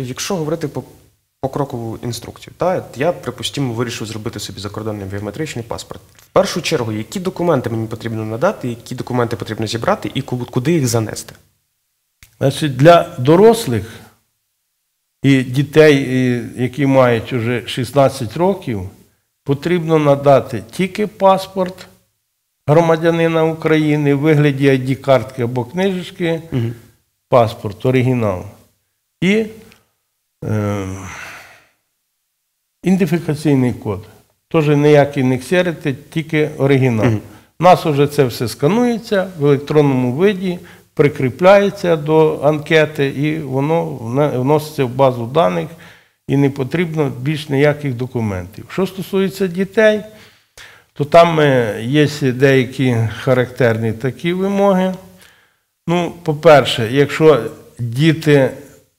Якщо говорити по покрокову інструкцію, та я, припустимо, вирішив зробити собі закордонний біометричний паспорт. В першу чергу, які документи мені потрібно надати, які документи потрібно зібрати і куди їх занести? Значить, для дорослих і дітей, які мають вже 16 років, потрібно надати тільки паспорт громадянина України в вигляді ID-картки або книжечки, паспорт, оригінал. І ідентифікаційний код. Теж ніякий не ксерити, тільки оригінал. У нас вже це все сканується в електронному виді, прикріпляється до анкети, і воно вноситься в базу даних, і не потрібно більш ніяких документів. Що стосується дітей, то там е, є деякі характерні такі вимоги. Ну, по-перше, якщо діти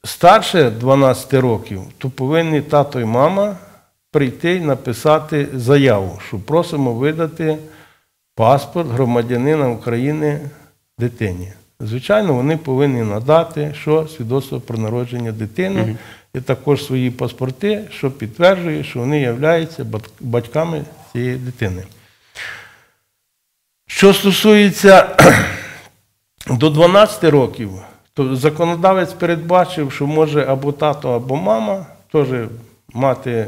старше 12 років, то повинні тато і мама прийти і написати заяву, що просимо видати паспорт громадянина України дитині. Звичайно, вони повинні надати що свідоцтво про народження дитини і також свої паспорти, що підтверджує, що вони являються батьками цієї дитини. Що стосується до 12 років, законодавець передбачив, що може або тато, або мама теж мати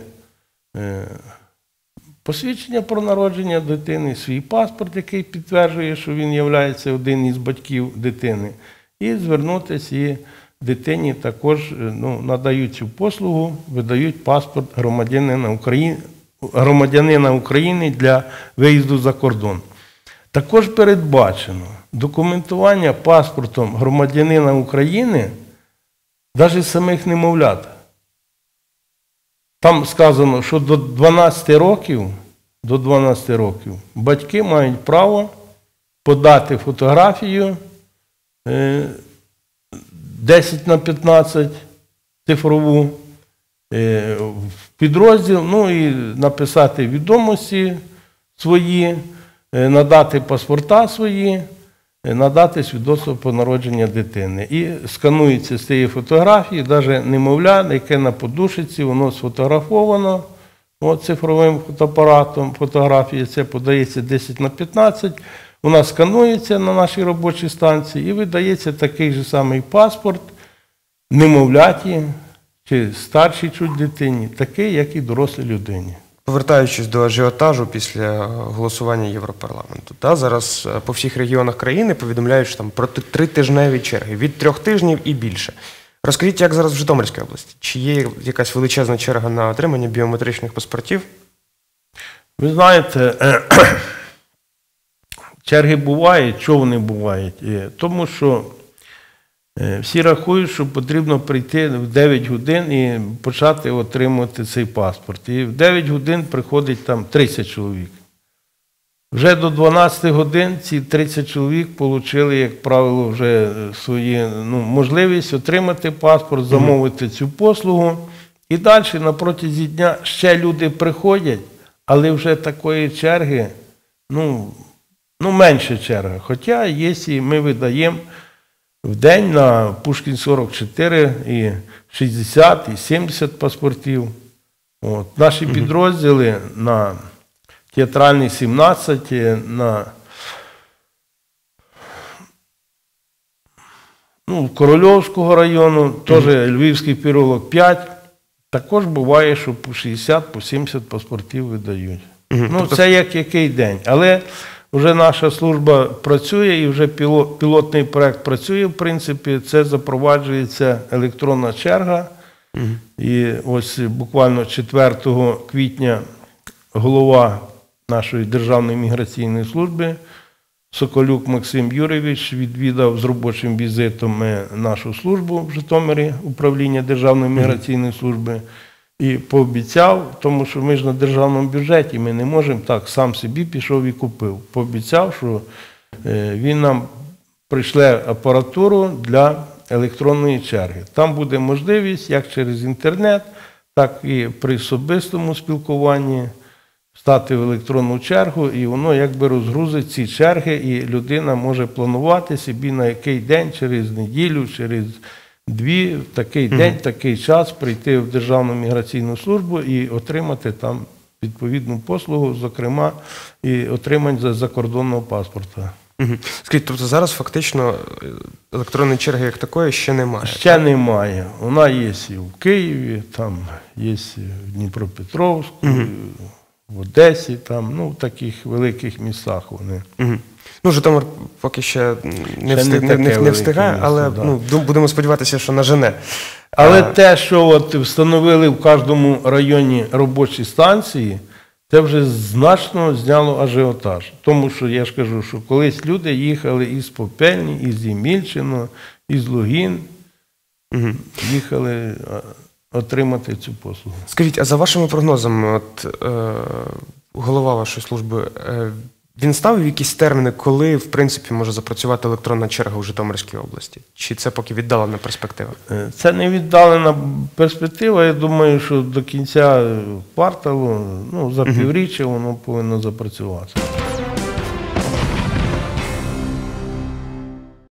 е, посвідчення про народження дитини, свій паспорт, який підтверджує, що він є один із батьків дитини, і звернутися і дитині також е, ну, надають цю послугу, видають паспорт громадянина України, громадянина України для виїзду за кордон. Також передбачено документування паспортом громадянина України навіть самих немовлят. Там сказано, що до 12 років, до 12 років батьки мають право подати фотографію е, 10 на 15 цифрову е, в підрозділ, ну і написати відомості свої, е, надати паспорта свої, е, надати свідоцтво про народження дитини. І сканується з цієї фотографії, навіть немовля, яке на подушиці, воно сфотографовано от, цифровим фотоапаратом. Фотографія це подається 10 на 15. Вона сканується на нашій робочій станції і видається такий же самий паспорт немовляті чи старшій чуть дитині, такий, як і дорослій людині. Повертаючись до ажіотажу після е, голосування Європарламенту, та зараз е, по всіх регіонах країни повідомляють там про тритижневі черги від трьох тижнів і більше. Розкажіть, як зараз в Житомирській області? Чи є якась величезна черга на отримання біометричних паспортів? Ви знаєте, черги бувають, чого вони бувають? Тому що всі рахують, що потрібно прийти в 9 годин і почати отримувати цей паспорт. І в 9 годин приходить там 30 чоловік. Вже до 12 годин ці 30 чоловік отримали, як правило, вже е, свої ну, можливість отримати паспорт, замовити цю послугу. І далі на протязі дня ще люди приходять, але вже такої черги, ну, ну менше черга. Хоча є, і ми видаємо в день на Пушкін 44 і 60, і 70 паспортів. От. Наші підрозділи на театральний 17, на ну, Корольовського району, теж Львівський переулок 5. Також буває, що по 60, по 70 паспортів видають. Ну, це як який день. Але вже наша служба працює і вже пілотний проект працює, в принципі, це запроваджується електронна черга. І ось буквально 4 квітня голова нашої Державної міграційної служби Соколюк Максим Юрійович відвідав з робочим візитом е, нашу службу в Житомирі, управління Державної міграційної служби, і пообіцяв, тому що ми ж на державному бюджеті, ми не можемо так, сам собі пішов і купив. Пообіцяв, що е, він нам прийшле апаратуру для електронної черги. Там буде можливість як через інтернет, так і при особистому спілкуванні стати в електронну чергу, і воно якби розгрузить ці черги, і людина може планувати собі на який день, через неділю, через дві в такий день, в такий час прийти в Державну міграційну службу і отримати там відповідну послугу, зокрема, і отримання закордонного паспорта. Угу. Скажіть, тобто зараз фактично е, електронної черги як такої ще немає. Ще немає. Вона є і в Києві, там є і в Дніпропетровську, в Одесі, там, ну, в таких великих містах вони. Угу. Ну, Житомир поки ще не, встиг, не не, не, не встигає, місто, але да. ну, будемо сподіватися, що нажене. Але А, те, що от встановили в кожному районі робочі станції, це вже значно зняло ажіотаж. Тому що я ж кажу, що колись люди їхали із Попельні, із Ємільчино, із Лугін, Мгм. їхали отримати цю послугу. Скажіть, а за вашими прогнозами, от е, голова вашої служби, е, він ставив якісь терміни, коли в принципі може запрацювати електронна черга у Житомирській області? Чи це поки віддалена перспектива? Е, Це не віддалена перспектива. Я думаю, що до кінця кварталу, ну, за півріччя воно повинно запрацювати.